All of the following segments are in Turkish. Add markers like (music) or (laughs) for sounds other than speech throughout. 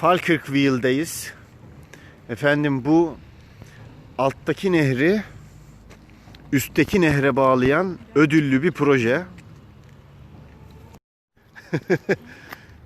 Falkirkville'deyiz. Efendim bu alttaki nehri üstteki nehre bağlayan ödüllü bir proje. (laughs)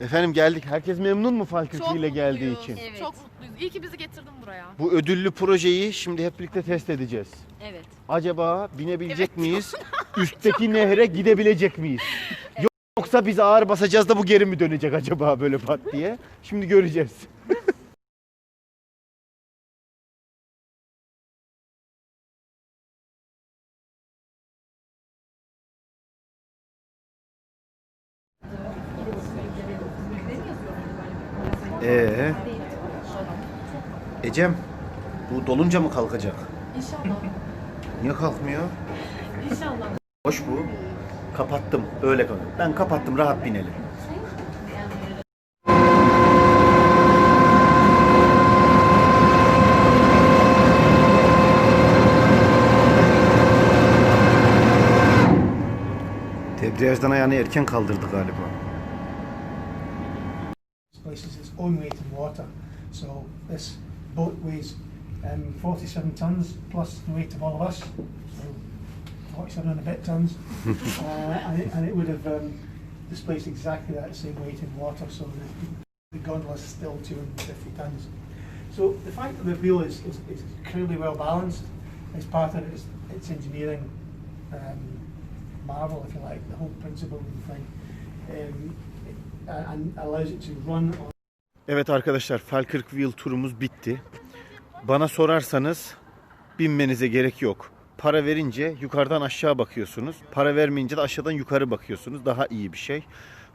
Efendim geldik. Herkes memnun mu Falkirkville'e geldiği mutluyuz. için? Evet. Çok mutluyuz. İyi ki bizi getirdin buraya. Bu ödüllü projeyi şimdi hep birlikte test edeceğiz. Evet. Acaba binebilecek Evet. miyiz? (laughs) Üstteki nehre gidebilecek miyiz? Yoksa biz ağır basacağız da bu geri mi dönecek acaba böyle pat diye? Şimdi göreceğiz. (laughs) Ee, Ecem, bu dolunca mı kalkacak? İnşallah. Niye kalkmıyor? İnşallah. Boş bu. Kapattım. Öyle kal. Ben kapattım. Rahat binelim. Debriyajdan ayağını erken kaldırdı galiba. This place is its own weight in water. So this boat weighs um, 47 tons plus the weight of all of us. So 47 and a bit tons. (laughs) uh, and, it, and it would have um, displaced exactly that same weight in water. So the, the gondola is still 250 tons. So the fact that the wheel is, is, is incredibly well balanced is part of its, its engineering um, marvel, if you like, the whole principle of the thing. Um, and allows it to run on Evet arkadaşlar Falkirkville turumuz bitti. Bana sorarsanız binmenize gerek yok. Para verince yukarıdan aşağı bakıyorsunuz. Para vermeyince de aşağıdan yukarı bakıyorsunuz. Daha iyi bir şey.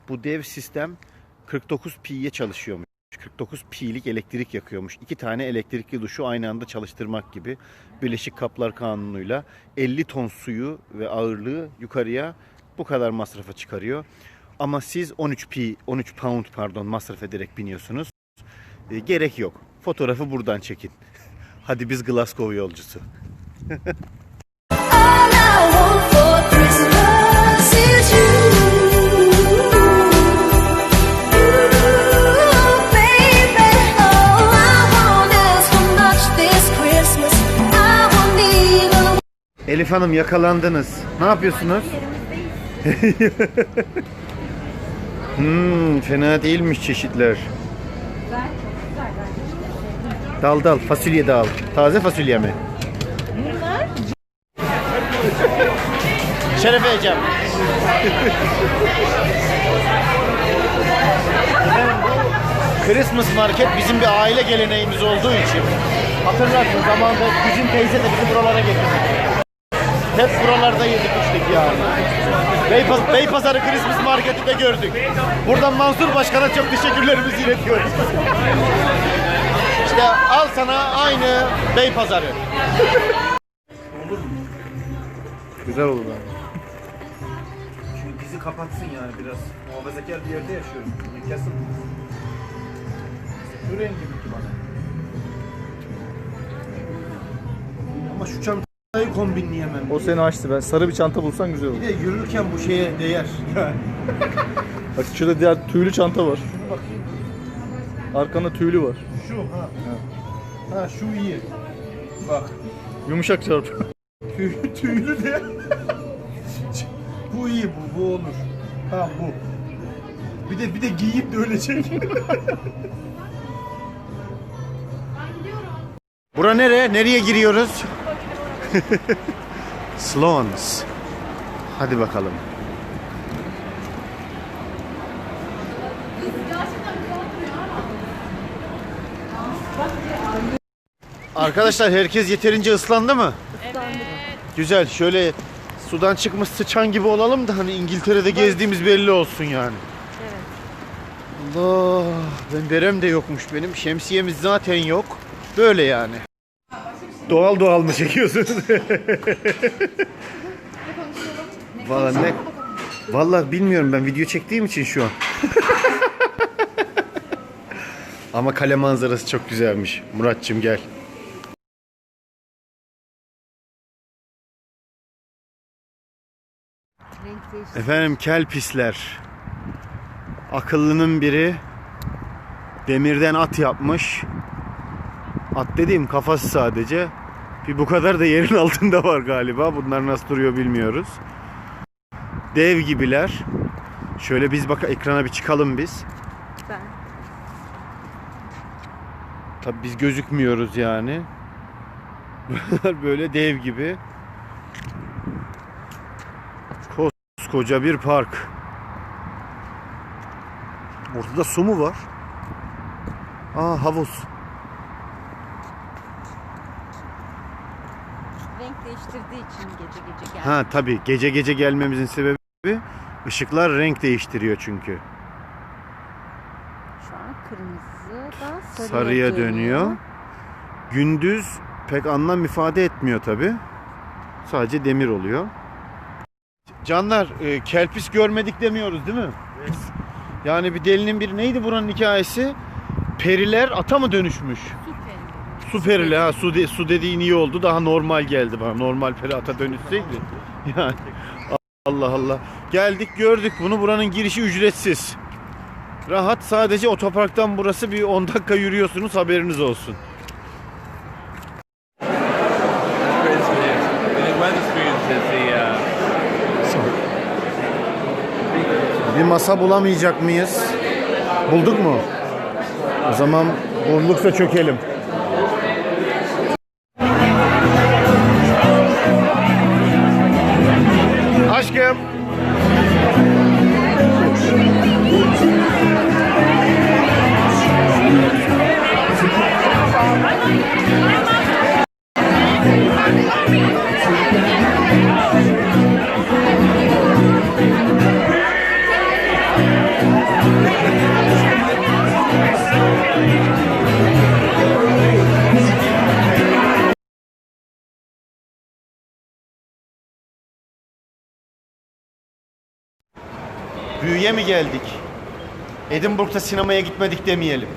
Bu dev sistem 49 pi'ye çalışıyormuş. 49 pi'lik elektrik yakıyormuş. İki tane elektrikli duşu aynı anda çalıştırmak gibi. Birleşik Kaplar Kanunu'yla 50 ton suyu ve ağırlığı yukarıya bu kadar masrafa çıkarıyor. Ama siz 13 pi, 13 pound pardon masraf ederek biniyorsunuz. E, gerek yok. Fotoğrafı buradan çekin. (laughs) Hadi biz Glasgow yolcusu. (laughs) Elif Hanım yakalandınız. Ne yapıyorsunuz? hmm, fena değilmiş çeşitler. Dal dal fasulye de al. Taze fasulye mi? Şerefe Ecem. Christmas market bizim bir aile geleneğimiz olduğu için hatırlarsın zamanında Güzin teyze de bizi buralara getirdi. Hep buralarda yedik içtik yani. Beypaz, Beypazarı Christmas Market'i de gördük. Buradan Mansur Başkan'a çok teşekkürlerimizi iletiyoruz. İşte al sana aynı Beypazarı. Güzel olur abi. Çünkü bizi kapatsın yani biraz. Muhafazakar bir yerde yaşıyorum. Newcastle. Şu rengi mi ki bana? Ama şu çantayı kombinleyemem. O seni açtı. Ben sarı bir çanta bulsan güzel olur. Bir de yürürken bu şeye değer. (laughs) Bak şurada diğer tüylü çanta var. Şunu bakayım. Arkanda tüylü var. Şu ha. Ha şu iyi. Bak. Yumuşak çarpı. Tüy, tüylü de. bu iyi bu. Bu olur. Ha bu. Bir de bir de giyip de öyle çek. Bura nere? Nereye giriyoruz? (laughs) Sloans. Hadi bakalım. Arkadaşlar herkes yeterince ıslandı mı? Güzel. Şöyle sudan çıkmış sıçan gibi olalım da hani İngiltere'de gezdiğimiz belli olsun yani. Allah. Ben berem de yokmuş benim. Şemsiyemiz zaten yok. Böyle yani. Doğal doğal mı çekiyorsunuz? (laughs) Vallahi ne? Vallahi bilmiyorum ben video çektiğim için şu an. (laughs) Ama kale manzarası çok güzelmiş. Muratçım gel. Efendim kel pisler. Akıllının biri Demirden at yapmış. At dediğim kafası sadece. Bir bu kadar da yerin (laughs) altında var galiba. Bunlar nasıl duruyor bilmiyoruz. Dev gibiler. Şöyle biz bak ekrana bir çıkalım biz. Ben. Tabi biz gözükmüyoruz yani. Bunlar (laughs) böyle dev gibi. Koskoca bir park. Ortada su mu var? Aa havuz. Renk değiştirdiği için gece gece geldi. Ha tabi gece gece gelmemizin sebebi ışıklar renk değiştiriyor çünkü. Şu an kırmızı da sarıya, Sarıya dönüyor. Gündüz pek anlam ifade etmiyor tabi. Sadece demir oluyor. Canlar e, kelpis görmedik demiyoruz değil mi? Yani bir delinin bir neydi buranın hikayesi? Periler ata mı dönüşmüş? Su perili ha su, de- su dediğin iyi oldu daha normal geldi bana normal peri ata dönüşseydi yani Allah Allah. Geldik gördük bunu buranın girişi ücretsiz. Rahat sadece otoparktan burası bir 10 dakika yürüyorsunuz haberiniz olsun. Bir masa bulamayacak mıyız? Bulduk mu? O zaman bulduksa çökelim Büyüye mi geldik? Edinburgh'da sinemaya gitmedik demeyelim.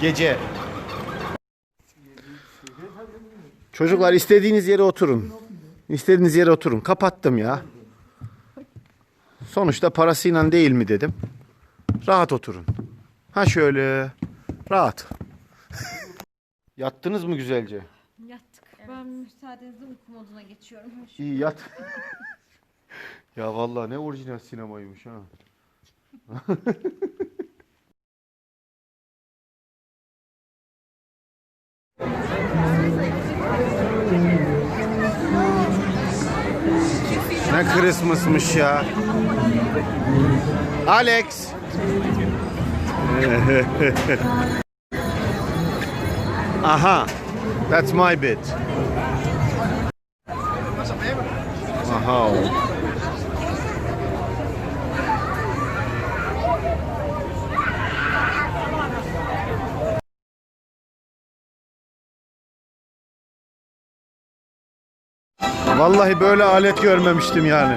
Gece Çocuklar istediğiniz yere oturun. İstediğiniz yere oturun. Kapattım ya. Sonuçta parasıyla değil mi dedim. Rahat oturun. Ha şöyle. Rahat. (laughs) Yattınız mı güzelce? Yattık. Ben müsaadenizle uyku moduna geçiyorum. İyi yat. (laughs) ya vallahi ne orijinal sinemaymış ha. ne Christmas'mış ya. Alex. Aha. That's my bit. Aha. Vallahi böyle alet görmemiştim yani.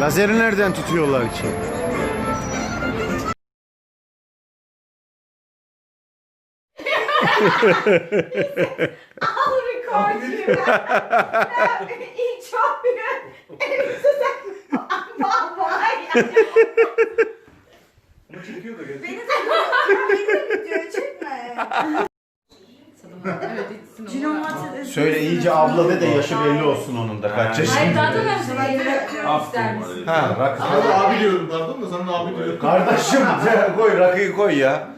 Lazeri nereden tutuyorlar ki? Record you. Each of you. Bye Beni Söyle iyice abla de de yaşı belli olsun onun da kaç yaşında. Ha, rakı. abi diyorum pardon da sana abi diyorum. Kardeşim (laughs) koy rakıyı koy ya.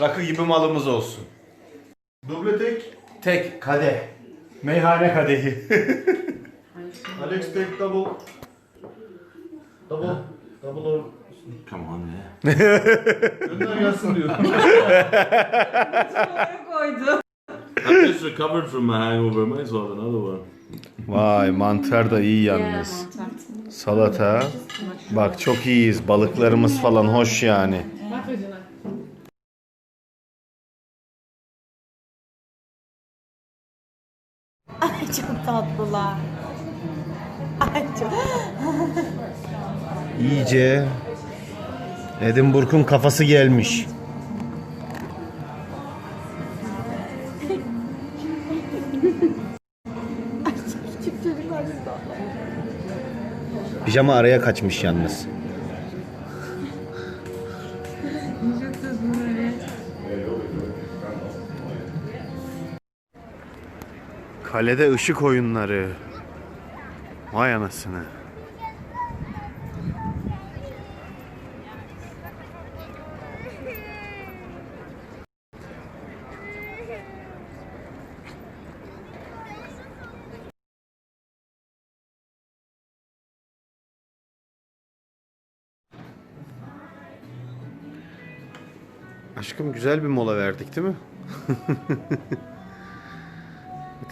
Rakı gibi malımız olsun. Duble tek. Tek kadeh. Meyhane kadehi. (laughs) Alex tek double. Double. Double or. come on, yeah. Gönder gelsin diyor. koydu. (laughs) I've just recovered from my hangover. Might as well have another one. Vay mantar da iyi yalnız. Salata. Bak çok iyiyiz. Balıklarımız falan hoş yani. Ay çok tatlılar. Ay çok İyice Edinburgh'un kafası gelmiş. Pijama araya kaçmış yalnız. Kalede ışık oyunları. Vay anasını. Aşkım güzel bir mola verdik değil mi? (laughs)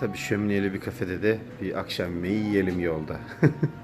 Tabii şömineli bir kafede de bir akşam yemeği yiyelim yolda. (laughs)